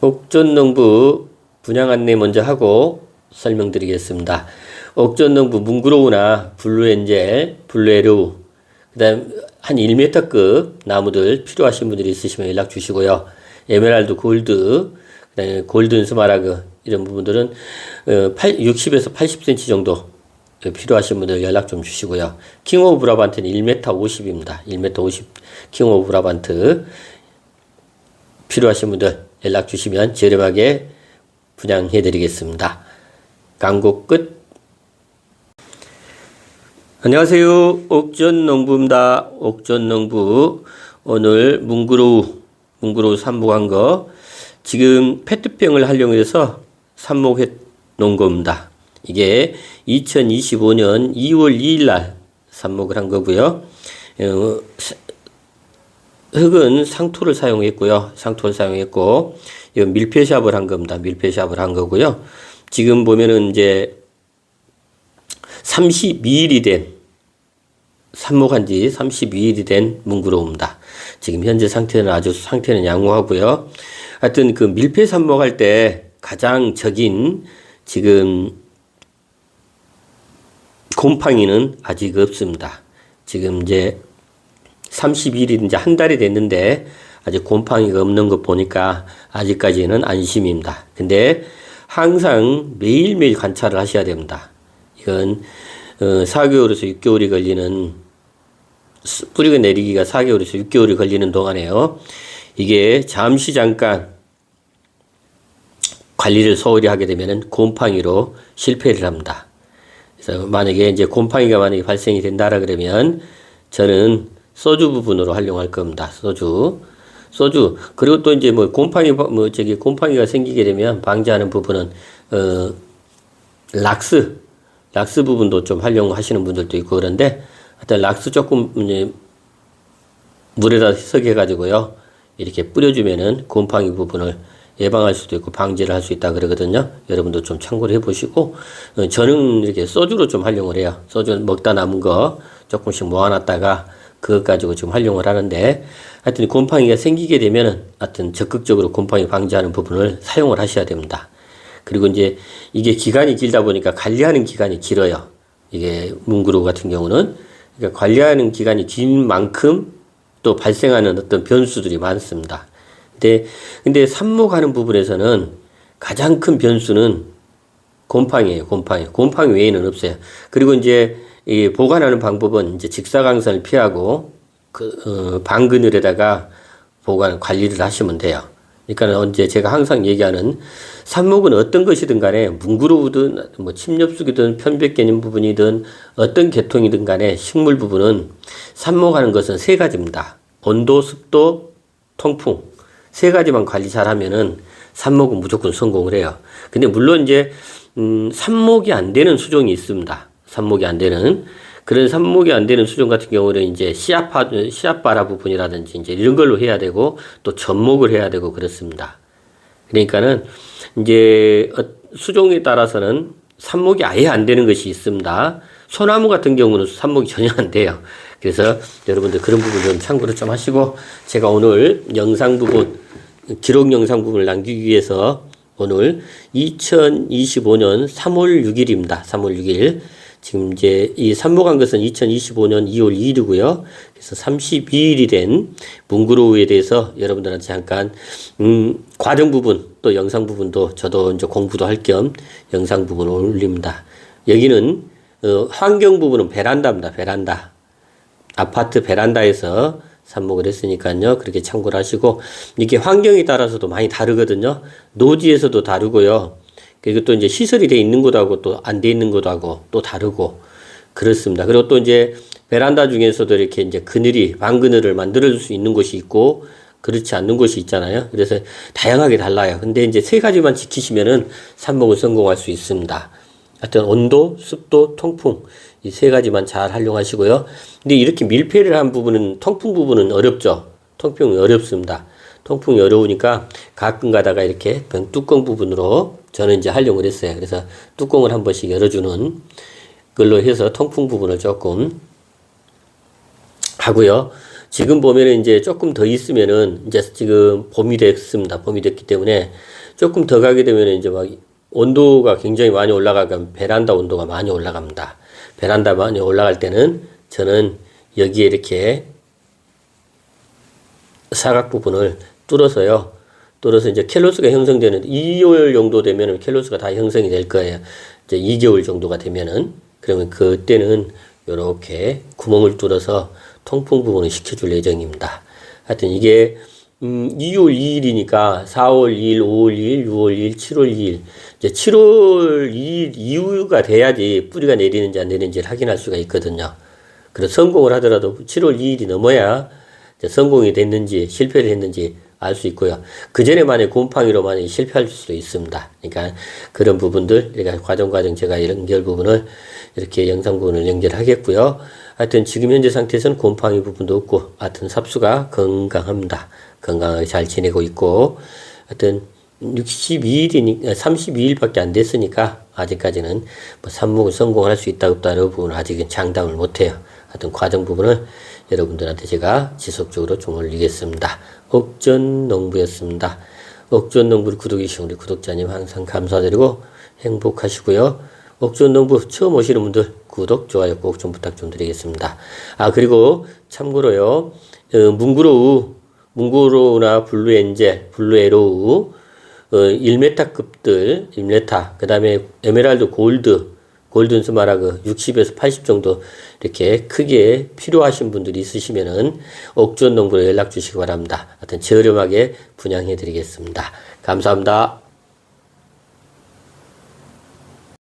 옥전농부 분양 안내 먼저 하고 설명드리겠습니다. 옥전농부 뭉그로우나 블루엔젤, 블루에루, 그 다음 한 1m급 나무들 필요하신 분들이 있으시면 연락 주시고요. 에메랄드 골드, 그 다음에 골든 스마라그 이런 부분들은 어, 8, 60에서 80cm 정도 필요하신 분들 연락 좀 주시고요. 킹 오브 브라반트는 1m 50입니다. 1m 50 킹 오브 브라반트 필요하신 분들 연락 주시면 저렴하게 분양해 드리겠습니다. 광고 끝. 안녕하세요. 옥전 농부입니다. 옥전 농부. 오늘 뭉그로우, 뭉그로우 삽목한 거. 지금 페트병을 활용해서 삽목해 놓은 겁니다. 이게 2025년 2월 2일 날 삽목을 한 거고요. 어, 흙은 상토를 사용했고요. 상토를 사용했고, 이 밀폐샵을 한 겁니다. 밀폐샵을 한 거고요. 지금 보면은 이제 32일이 된, 삽목한 지 32일이 된 뭉그로우입니다. 지금 현재 상태는 아주 상태는 양호하고요. 하여튼 그 밀폐 삽목할 때 가장 적인 지금 곰팡이는 아직 없습니다. 지금 이제 30일이 이제 한 달이 됐는데 아직 곰팡이가 없는 거 보니까 아직까지는 안심입니다. 근데 항상 매일매일 관찰을 하셔야 됩니다. 이건 어, 4개월에서 6개월이 걸리는 뿌리가 내리기가 4개월에서 6개월이 걸리는 동안에요. 이게 잠시 잠깐 관리를 소홀히 하게 되면은 곰팡이로 실패를 합니다. 그래서 만약에 이제 곰팡이가 만약에 발생이 된다라 그러면 저는 소주 부분으로 활용할 겁니다. 소주. 소주. 그리고 또 이제 뭐 곰팡이, 뭐 저기 곰팡이가 생기게 되면 방지하는 부분은, 어, 락스. 락스 부분도 좀 활용하시는 분들도 있고 그런데 하여튼 락스 조금 이제 물에다 희석해가지고요. 이렇게 뿌려주면은 곰팡이 부분을 예방할 수도 있고 방지를 할 수 있다 그러거든요. 여러분도 좀 참고를 해보시고 어, 저는 이렇게 소주로 좀 활용을 해요. 소주 먹다 남은 거 조금씩 모아놨다가 그것 가지고 좀 활용을 하는데 하여튼 곰팡이가 생기게 되면은 하여튼 적극적으로 곰팡이 방지하는 부분을 사용을 하셔야 됩니다. 그리고 이제 이게 기간이 길다 보니까 관리하는 기간이 길어요. 이게 뭉그로 같은 경우는 그러니까 관리하는 기간이 긴 만큼 또 발생하는 어떤 변수들이 많습니다. 근데 근데 삽목하는 부분에서는 가장 큰 변수는 곰팡이에요. 곰팡이. 곰팡이 외에는 없어요. 그리고 이제 이 보관하는 방법은 이제 직사광선을 피하고 그 어, 방그늘에다가 보관 관리를 하시면 돼요. 그러니까 언제 제가 항상 얘기하는 삽목은 어떤 것이든 간에 뭉그러우든 뭐 침엽수기든 편백개념 부분이든 어떤 계통이든 간에 식물 부분은 삽목하는 것은 세 가지입니다. 온도, 습도, 통풍 세 가지만 관리 잘하면은 삽목은 무조건 성공을 해요. 근데 물론 이제 음, 삽목이 안 되는 수종이 있습니다. 삽목이 안 되는 그런 삽목이 안 되는 수종 같은 경우는 이제 씨앗파 씨앗바라 부분이라든지 이제 이런 걸로 해야 되고 또 접목을 해야 되고 그렇습니다. 그러니까는 이제 어, 수종에 따라서는 삽목이 아예 안 되는 것이 있습니다. 소나무 같은 경우는 삽목이 전혀 안 돼요. 그래서 여러분들 그런 부분 좀 참고를 좀 하시고 제가 오늘 영상 부분 기록 영상 부분을 남기기 위해서 오늘 2025년 3월 6일입니다. 3월 6일. 지금 이제 이 삽목한 것은 2025년 2월 2일이고요. 그래서 32일이 된 뭉그로우에 대해서 여러분들한테 잠깐 음, 과정 부분 또 영상 부분도 저도 이제 공부도 할 겸 영상 부분을 올립니다. 여기는 어, 환경 부분은 베란다입니다. 베란다. 아파트 베란다에서 삽목을 했으니까요. 그렇게 참고를 하시고 이게 환경에 따라서도 많이 다르거든요. 노지에서도 다르고요. 그리고 또 이제 시설이 돼 있는 것도 하고 또 안 돼 있는 것도 하고 또 다르고 그렇습니다. 그리고 또 이제 베란다 중에서도 이렇게 이제 그늘이 방 그늘을 만들어 줄 수 있는 곳이 있고 그렇지 않는 곳이 있잖아요. 그래서 다양하게 달라요. 근데 이제 세 가지만 지키시면은 삽목을 성공할 수 있습니다. 하여튼 온도, 습도, 통풍 이 세 가지만 잘 활용하시고요. 근데 이렇게 밀폐를 한 부분은 통풍 부분은 어렵죠. 통풍이 어렵습니다. 통풍이 어려우니까 가끔 가다가 이렇게 뚜껑 부분으로 저는 이제 활용을 했어요. 그래서 뚜껑을 한 번씩 열어주는 걸로 해서 통풍 부분을 조금 하고요. 지금 보면은 이제 조금 더 있으면은 이제 지금 봄이 됐습니다. 봄이 됐기 때문에 조금 더 가게 되면은 이제 막 온도가 굉장히 많이 올라가면 베란다 온도가 많이 올라갑니다. 베란다 많이 올라갈 때는 저는 여기에 이렇게 사각 부분을 뚫어서요. 뚫어서 이제 켈로스가 형성되는 2개월 정도 되면은 켈로스가 다 형성이 될 거예요. 이제 2개월 정도가 되면은 그러면 그때는 요렇게 구멍을 뚫어서 통풍 부분을 시켜줄 예정입니다. 하여튼 이게 음, 2월 2일이니까 4월 2일, 5월 2일, 6월 2일, 7월 2일. 이제 7월 2일 이후가 돼야지 뿌리가 내리는지 안 내리는지를 확인할 수가 있거든요. 그래서 성공을 하더라도 7월 2일이 넘어야 성공이 됐는지 실패를 했는지 알 수 있고요. 그 전에 만약 곰팡이로 만약 실패할 수도 있습니다. 그러니까 그런 부분들, 그러니까 과정 과정 제가 연결 부분을 이렇게 영상 부분을 연결하겠고요. 하여튼 지금 현재 상태에서는 곰팡이 부분도 없고, 하여튼 삽수가 건강합니다. 건강하게 잘 지내고 있고, 하여튼 62일이니, 32일밖에 안 됐으니까, 아직까지는 뭐 삽목을 성공할 수 있다, 없다, 이런 부분은 아직은 장담을 못해요. 하여튼 과정 부분을 여러분들한테 제가 지속적으로 좀 올리겠습니다. 옥전 농부였습니다. 옥전 농부를 구독해주신 우리 구독자님 항상 감사드리고 행복하시고요. 옥전 농부 처음 오시는 분들 구독, 좋아요 꼭 좀 부탁 좀 드리겠습니다. 아, 그리고 참고로요, 어, 문구로우, 문구로우나 블루엔젤, 블루에로우, 어, 1메타급들, 1메타, 그 다음에 에메랄드 골드, 골든 스 마라그 60에서 80 정도 이렇게 크게 필요하신 분들이 있으시면은 옥전 농부로 연락 주시기 바랍니다. 하여튼 저렴하게 분양해 드리겠습니다. 감사합니다.